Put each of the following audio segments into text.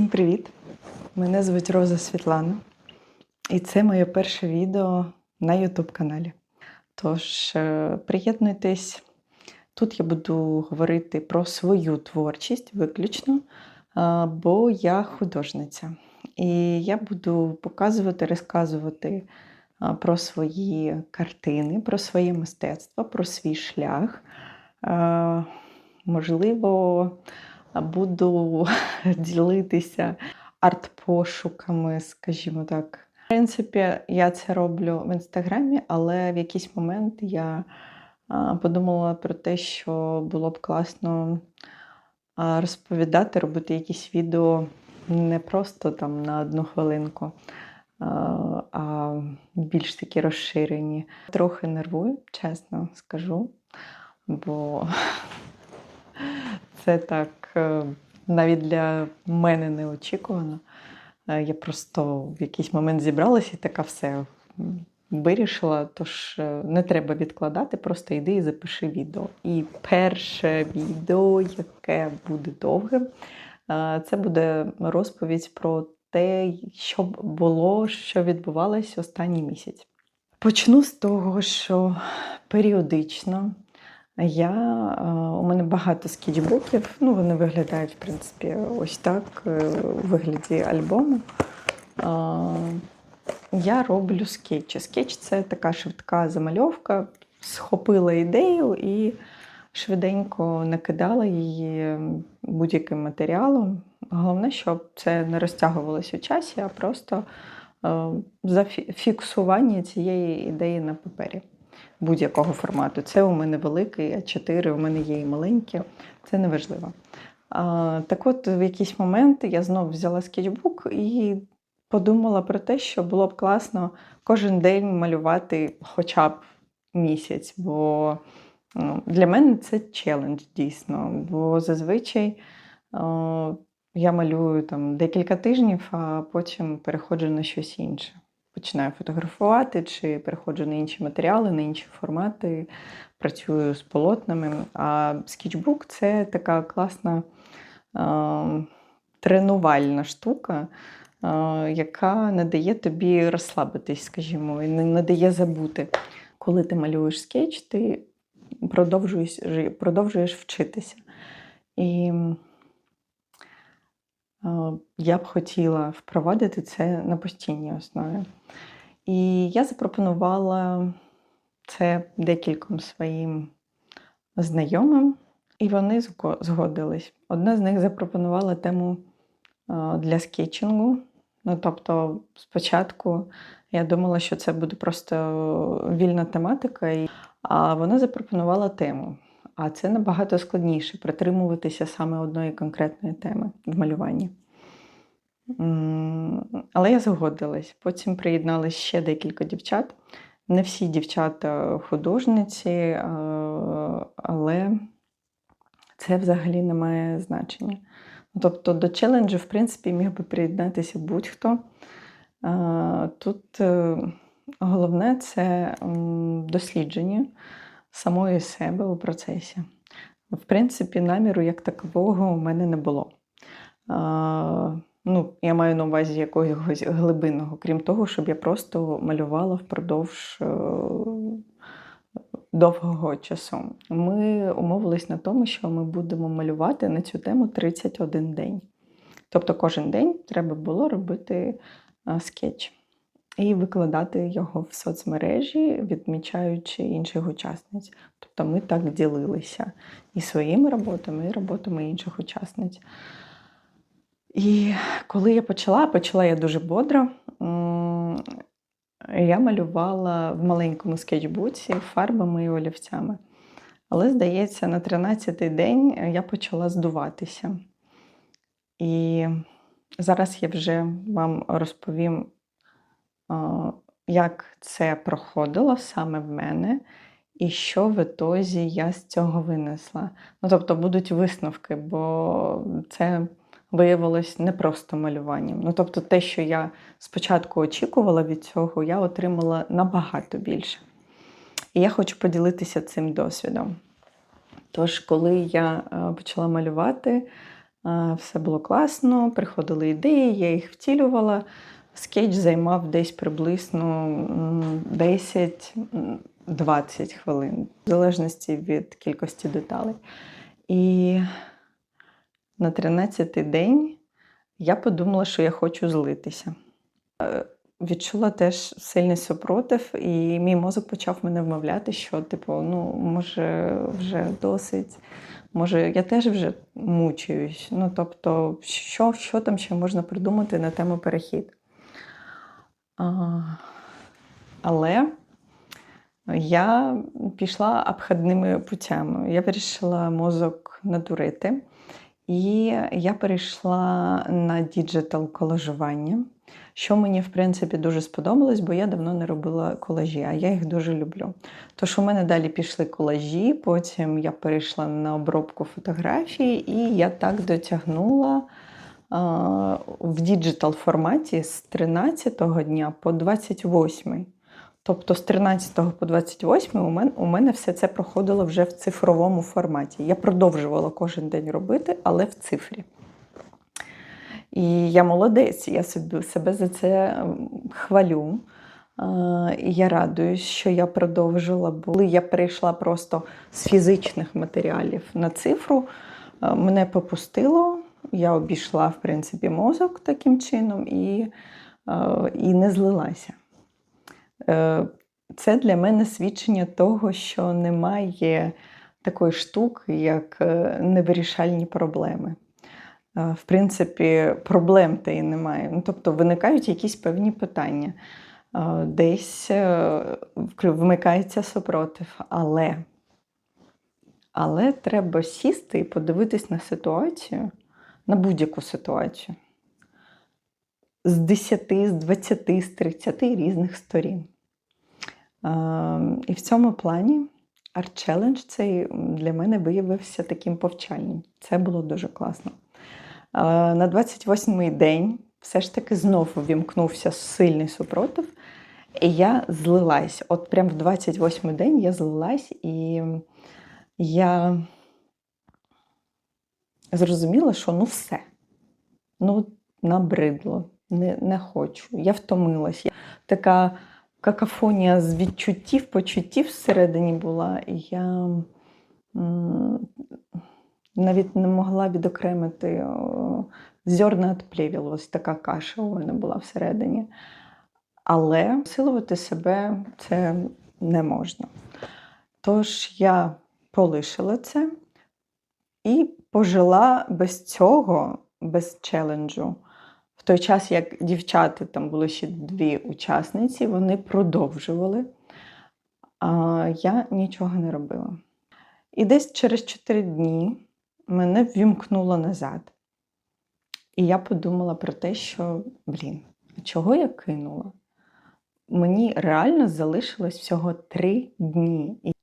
Всім привіт! Мене звуть Роза Світлана, і це моє перше відео на YouTube каналі. Тож е, приєднуйтесь. Тут я буду говорити про свою творчість виключно, бо я художниця. І я буду показувати, розказувати про свої картини, про своє мистецтво, про свій шлях. Е, Можливо, буду ділитися арт-пошуками, скажімо так. В принципі, я це роблю в інстаграмі, але в якийсь момент я подумала про те, що було б класно розповідати, робити якісь відео не просто там на одну хвилинку, а, більш такі розширені. Трохи нервую, чесно скажу, бо це так е, навіть для мене неочікувано. Е, Я просто в якийсь момент зібралася і така все вирішила, тож е, не треба відкладати, просто йди і запиши відео. І перше відео, яке буде довгим, це буде розповідь про те, що було, що відбувалось останній місяць. Почну з того, що періодично я, е, у мене багато скетчбуків, ну вони виглядають, в принципі, ось так, е, у вигляді альбому. Е, Я роблю скетчі. Скетч це така швидка замальовка, схопила ідею і швиденько накидала її будь-яким матеріалом. Головне, щоб це не розтягувалось у часі, а просто зафіксування цієї ідеї на папері будь-якого формату. Це у мене великий А4, у мене є і маленькі, це не важливо. А, так от, в якийсь момент я знову взяла скетчбук і подумала про те, що було б класно кожен день малювати хоча б місяць. Бо ну, для мене це челендж дійсно. Бо зазвичай я малюю там декілька тижнів, а потім переходжу на щось інше починаю фотографувати чи переходжу на інші матеріали, на інші формати, працюю з полотнами. А скетчбук це така класна е, тренувальна штука, е, яка не дає тобі розслабитись, скажімо, і не забути. Коли ти малюєш скетч, ти продовжуєш, продовжуєш вчитися. І я б хотіла впровадити це на постійній основі. І я запропонувала це декільком своїм знайомим, і вони згодились. Одна з них запропонувала тему е, для скетчингу. Ну, тобто, спочатку я думала, що це буде просто вільна тематика, а вона запропонувала тему. А це набагато складніше притримуватися саме одної конкретної теми в малюванні. Але я згодилась. Потім приєдналися ще декілька дівчат. Не всі дівчата художниці, але це взагалі не має значення. Тобто до челенджу, в принципі, міг би приєднатися будь-хто. Тут е, головне це дослідження самої себе у процесі. В принципі, наміру як такового у мене не було. А, ну, Я маю на увазі якогось глибинного, крім того, щоб я просто малювала впродовж е, довгого часу. Ми умовились на тому, що ми будемо малювати на цю тему 31 день. Тобто кожен день треба було робити скетч і викладати його в соцмережі, відмічаючи інших учасниць. Тобто ми так ділилися і своїми роботами, і роботами інших учасниць. І коли я почала, почала я дуже бодро. Я малювала в маленькому скетчбуці фарбами і олівцями. Але, здається, на 13-й день я почала здуватися. І зараз я вже вам розповім як це проходило саме в мене, і що в етозі я з цього винесла. Ну, тобто будуть висновки, бо це виявилось не просто малюванням. Ну, тобто, те, що я спочатку очікувала від цього, я отримала набагато більше. І я хочу поділитися цим досвідом. Тож, коли я е, почала малювати, Е, Все було класно, приходили ідеї, я їх втілювала. Скетч займав десь приблизно 10-20 хвилин, в залежності від кількості деталей. І на 13-й день я подумала, що я хочу злитися. Е, Відчула теж сильний супротив, і мій мозок почав мене вмовляти, що, типу, ну, може, вже досить, може, я теж вже мучаюсь. Ну, тобто, що, що там ще можна придумати на тему перехід? Але я пішла обходними путями. Я вирішила мозок надурити. І я перейшла на діджитал колажування, що мені, в принципі, дуже сподобалось, бо я давно не робила колажі, а я їх дуже люблю. Тож у мене далі пішли колажі, потім я перейшла на обробку фотографій, і я так дотягнула в діджитал форматі з 13-го дня по 28-й. Тобто з 13 по 28 у мене, у мене все це проходило вже в цифровому форматі. Я продовжувала кожен день робити, але в цифрі. І я молодець, я себе за це хвалю. І я радуюсь, що я продовжила. Коли я перейшла просто з фізичних матеріалів на цифру, мене попустило. Я обійшла, в принципі, мозок таким чином і, е, і не злилася. Е, Це для мене свідчення того, що немає такої штуки, як е, невирішальні проблеми. В принципі, проблем та й немає. Ну, тобто виникають якісь певні питання, десь вмикається супротив, але, але треба сісти і подивитись на ситуацію, на будь-яку ситуацію з 10, з 20, з 30 різних сторін. І в цьому плані Art Challenge цей для мене виявився таким повчальним. Це було дуже класно. На 28-й день все ж таки знову вімкнувся сильний супротив, і я злилась. От прям в 28-й день я злилась, і я зрозуміла, що ну все. Ну, набридло, не, не хочу. Я втомилась. Я, така какафонія з відчуттів, почуттів всередині була, і я навіть не могла відокремити зерна від плевел. Ось така каша у мене була всередині. Але силувати себе це не можна. Тож я полишила це і пожила без цього, без челенджу. В той час, як дівчата, там було ще дві учасниці, вони продовжували, а я нічого не робила. І десь через 4 дні мене ввімкнуло назад. І я подумала про те, що, блін, чого я кинула? Мені реально залишилось всього 3 дні.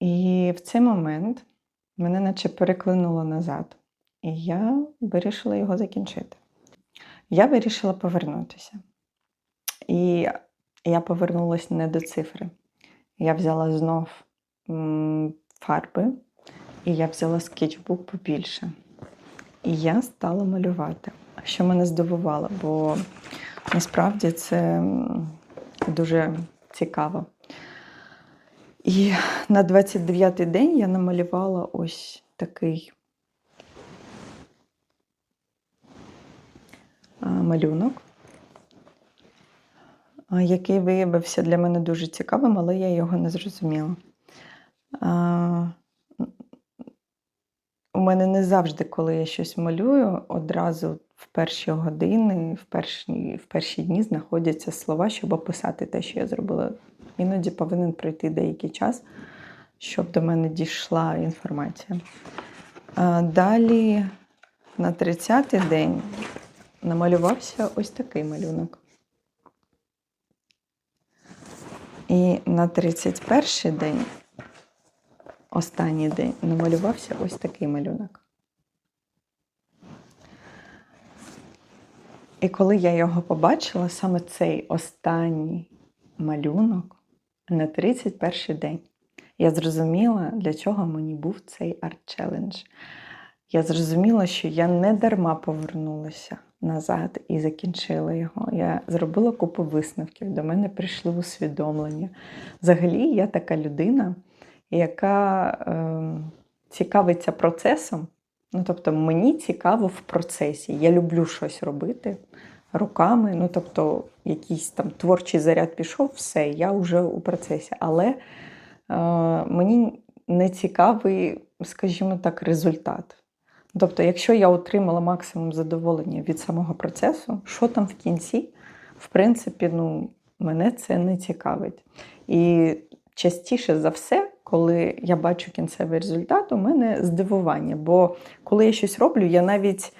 І в цей момент мене наче переклинуло назад. І я вирішила його закінчити. Я вирішила повернутися. І я повернулася не до цифри. Я взяла знов фарби, і я взяла скетчбук побільше. І я стала малювати, що мене здивувало, бо насправді це дуже цікаво. І на 29-й день я намалювала ось такий малюнок, який виявився для мене дуже цікавим, але я його не зрозуміла. У мене не завжди, коли я щось малюю, одразу в перші години, в перші, в перші дні знаходяться слова, щоб описати те, що я зробила. Іноді повинен пройти деякий час, щоб до мене дійшла інформація. Далі на 30-й день намалювався ось такий малюнок. І на 31-й день, останній день, намалювався ось такий малюнок. І коли я його побачила, саме цей останній малюнок на 31 день, я зрозуміла, для чого мені був цей арт-челендж. я зрозуміла, що я не дарма повернулася назад і закінчила його. Я зробила купу висновків, до мене прийшли усвідомлення. Взагалі, я така людина, яка е, цікавиться процесом. Ну, тобто, мені цікаво в процесі. Я люблю щось робити руками. Ну, тобто, якийсь там творчий заряд пішов, все, я вже у процесі. Але е, мені не цікавий, скажімо так, результат. Тобто, якщо я отримала максимум задоволення від самого процесу, що там в кінці, в принципі, ну, мене це не цікавить. І частіше за все, коли я бачу кінцевий результат, у мене здивування. Бо коли я щось роблю, я навіть,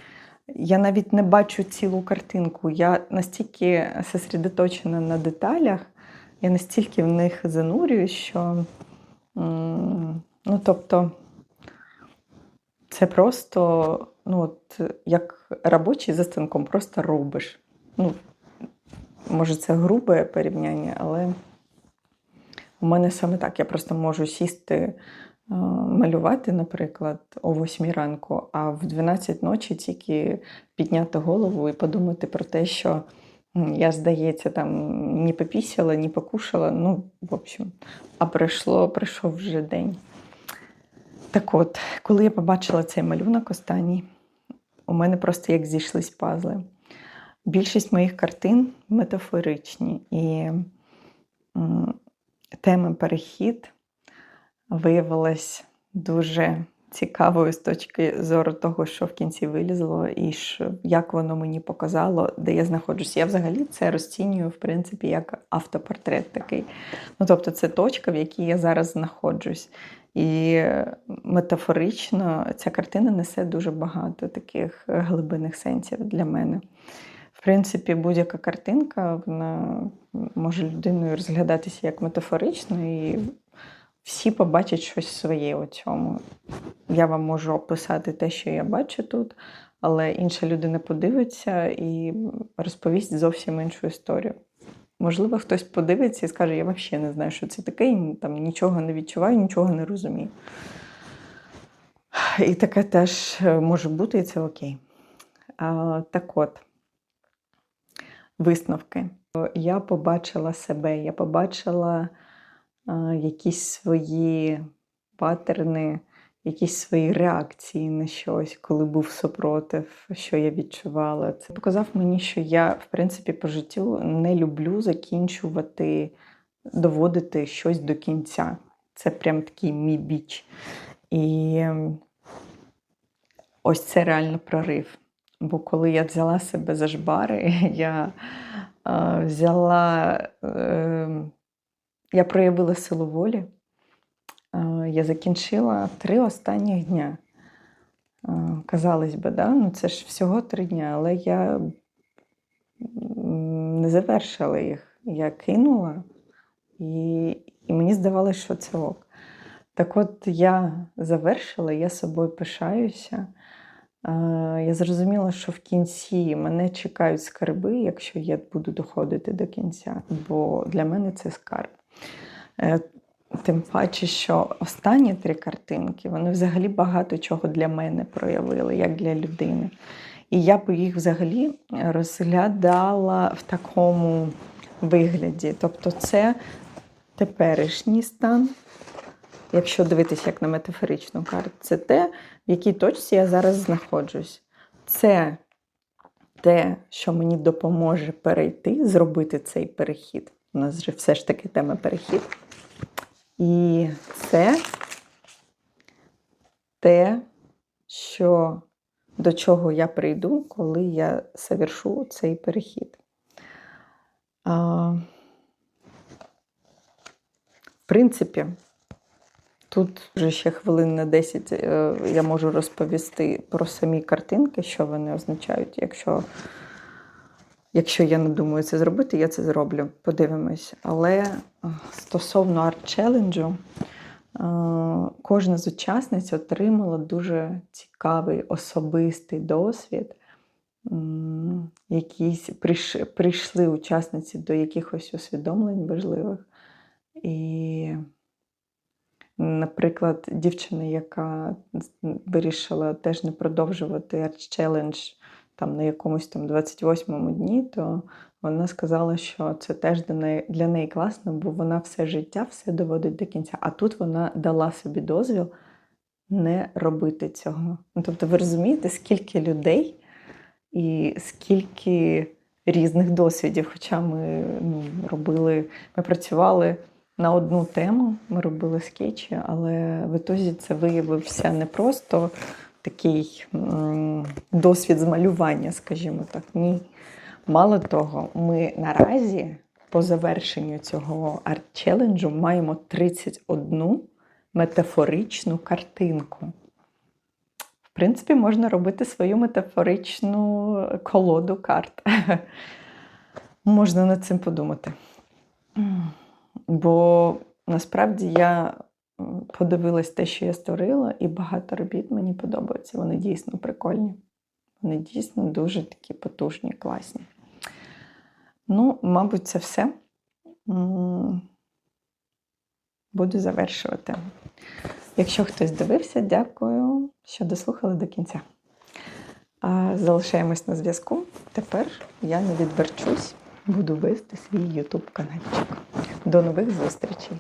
я навіть не бачу цілу картинку. Я настільки зосередоточена на деталях, я настільки в них занурююсь, що ну, тобто, це просто, ну, от, як робочий за станком, просто робиш. Ну, може, це грубе порівняння, але у мене саме так. Я просто можу сісти, малювати, наприклад, о 8 ранку, а в 12 ночі тільки підняти голову і подумати про те, що я, здається, там ні попісяла, ні покушала. Ну, в общем, а прийшло, прийшов вже день. Так от, коли я побачила цей малюнок останній, у мене просто як зійшлись пазли. Більшість моїх картин метафоричні, і тема перехід виявилась дуже цікавою з точки зору того, що в кінці вилізло, і що, як воно мені показало, де я знаходжусь. Я взагалі це розцінюю, в принципі, як автопортрет такий. Ну, тобто, це точка, в якій я зараз знаходжусь. І метафорично ця картина несе дуже багато таких глибинних сенсів для мене. В принципі, будь-яка картинка вона може людиною розглядатися як метафорично, і всі побачать щось своє у цьому. Я вам можу описати те, що я бачу тут, але інша людина подивиться і розповість зовсім іншу історію. Можливо, хтось подивиться і скаже, я взагалі не знаю, що це таке, і там нічого не відчуваю, нічого не розумію. І таке теж е, може бути, і це окей. А, так от, висновки. Я побачила себе, я побачила якісь свої патерни, якісь свої реакції на щось, коли був супротив, що я відчувала. Це показав мені, що я, в принципі, по життю не люблю закінчувати, доводити щось до кінця. Це прям такий мій біч. І ось це реально прорив. Бо коли я взяла себе за жбари, я е, взяла, е, я проявила силу волі. Е, я закінчила три останніх дня. Е, Казалось би, да? ну це ж всього три дня, але я не завершила їх. Я кинула, і, і мені здавалося, що це ок. Так от я завершила, я собою пишаюся. Е, Я зрозуміла, що в кінці мене чекають скарби, якщо я буду доходити до кінця, бо для мене це скарб. Е, Тим паче, що останні три картинки вони взагалі багато чого для мене проявили, як для людини. І я б їх взагалі розглядала в такому вигляді. Тобто, це теперішній стан, якщо дивитися як на метафоричну карту, це те, в якій точці я зараз знаходжусь. Це те, що мені допоможе перейти, зробити цей перехід. У нас же все ж таки тема перехід. І це те, що, до чого я прийду, коли я завершу цей перехід. А, в принципі, тут вже ще хвилин на 10 е, я можу розповісти про самі картинки, що вони означають. Якщо, якщо я не думаю це зробити, я це зроблю. Подивимось. Але е, стосовно арт-челенджу, е, кожна з учасниць отримала дуже цікавий особистий досвід. Якісь прийшли учасниці до якихось усвідомлень важливих. І Наприклад, дівчина, яка вирішила теж не продовжувати Challenge там на якомусь там 28-му дні, то вона сказала, що це теж для неї, для неї класно, бо вона все життя все доводить до кінця. А тут вона дала собі дозвіл не робити цього. Ну, тобто, ви розумієте, скільки людей і скільки різних досвідів. Хоча ми ну, робили, ми працювали на одну тему, ми робили скетчі, але в ітозі це виявився не просто такий досвід з малювання, скажімо так. Ні. Мало того, ми наразі по завершенню цього арт-челенджу маємо 31 метафоричну картинку. В принципі, можна робити свою метафоричну колоду карт. Можна над цим подумати. Бо насправді я подивилась те, що я створила, і багато робіт мені подобаються. Вони дійсно прикольні. Вони дійсно дуже такі потужні, класні. Ну, мабуть, це все. Буду завершувати. Якщо хтось дивився, дякую, що дослухали до кінця. Залишаємось на зв'язку. Тепер я не відверчусь, буду вести свій YouTube каналчик. До нових зустрічей!